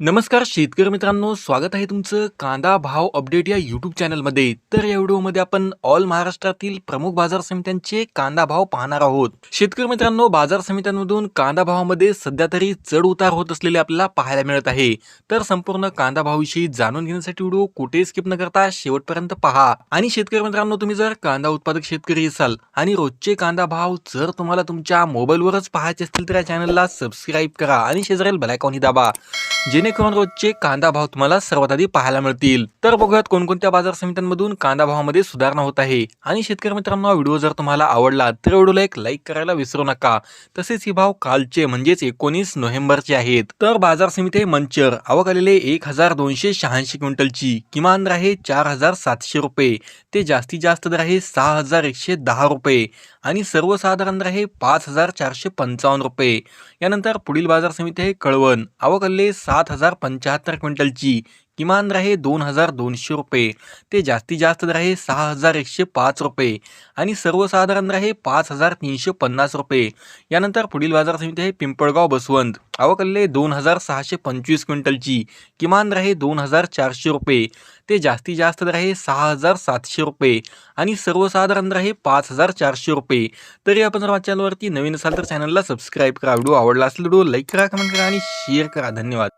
नमस्कार शेतकरी मित्रांनो स्वागत आहे तुमचं कांदा भाव अपडेट या यूट्यूब चॅनलमध्ये. तर या व्हिडिओमध्ये आपण ऑल महाराष्ट्रातील प्रमुख बाजार समित्यांचे कांदा भाव पाहणार आहोत. शेतकरी मित्रांनो बाजार समित्यांमधून कांदा भावामध्ये सध्या तरी चढ उतार होत असलेले आपल्याला पाहायला मिळत आहे. तर संपूर्ण कांदा भावाविषयी जाणून घेण्यासाठी व्हिडिओ कुठे स्किप न करता शेवटपर्यंत पहा. आणि शेतकरी मित्रांनो तुम्ही जर कांदा उत्पादक शेतकरी असाल आणि रोजचे कांदा भाव जर तुम्हाला तुमच्या मोबाईलवरच पाहायचे असतील तर या चॅनलला सबस्क्राईब करा आणि शेजारील बेलायकॉनही दाबा. जेणेकरून रोजचे कांदा भाव तुम्हाला सर्वात आधी पाहायला मिळतील. तर बघूयात कोणकोणत्या बाजार समित्यांमधून कांदा भावामध्ये सुधारणा होत आहे. आणि शेतकरी मित्रांनो व्हिडिओ जर तुम्हाला आवडला तर व्हिडिओला एक लाईक करायला विसरू नका. तसेच ही भाव कालचे म्हणजेच एकोणीस नोव्हेंबरचे आहेत. तर बाजार समिती मंचर. आवक आलेले एक हजार दोनशे शहाऐंशी क्विंटलची. किमान दर आहे चार हजार सातशे रुपये. ते जास्तीत जास्त दर आहे सहा हजार एकशे दहा रुपये. आणि सर्वसाधारण दर आहे पाच हजार चारशे पंचावन्न रुपये. यानंतर पुढील बाजार समिती आहे कळवण. आवक आलेले सात हजार पंच्याहत्तर क्विंटलची किमान राहे दोन हजार दोनशे रुपये. ते जास्तीत जास्त दर आहे सहा हजार एकशे पाच रुपये आणि सर्वसाधारण दर आहे पाच हजार तीनशे पन्नास रुपये. यानंतर पुढील बाजार समिती आहे पिंपळगाव बसवंत. अवकल्ले दोन हजार सहाशे पंचवीस क्विंटलची किमान राहे दोन हजार चारशे रुपये. ते जास्तीत जास्त दर आहे सहा हजार सातशे रुपये आणि सर्वसाधारण दर आहे पाच हजार चारशे रुपये. तरी आपण जर चॅनलवरती नवीन असाल तर चॅनलला सबस्क्राईब करा. व्हिडिओ आवडला असेल व्हिडिओ लाईक करा कमेंट करा आणि शेअर करा. धन्यवाद.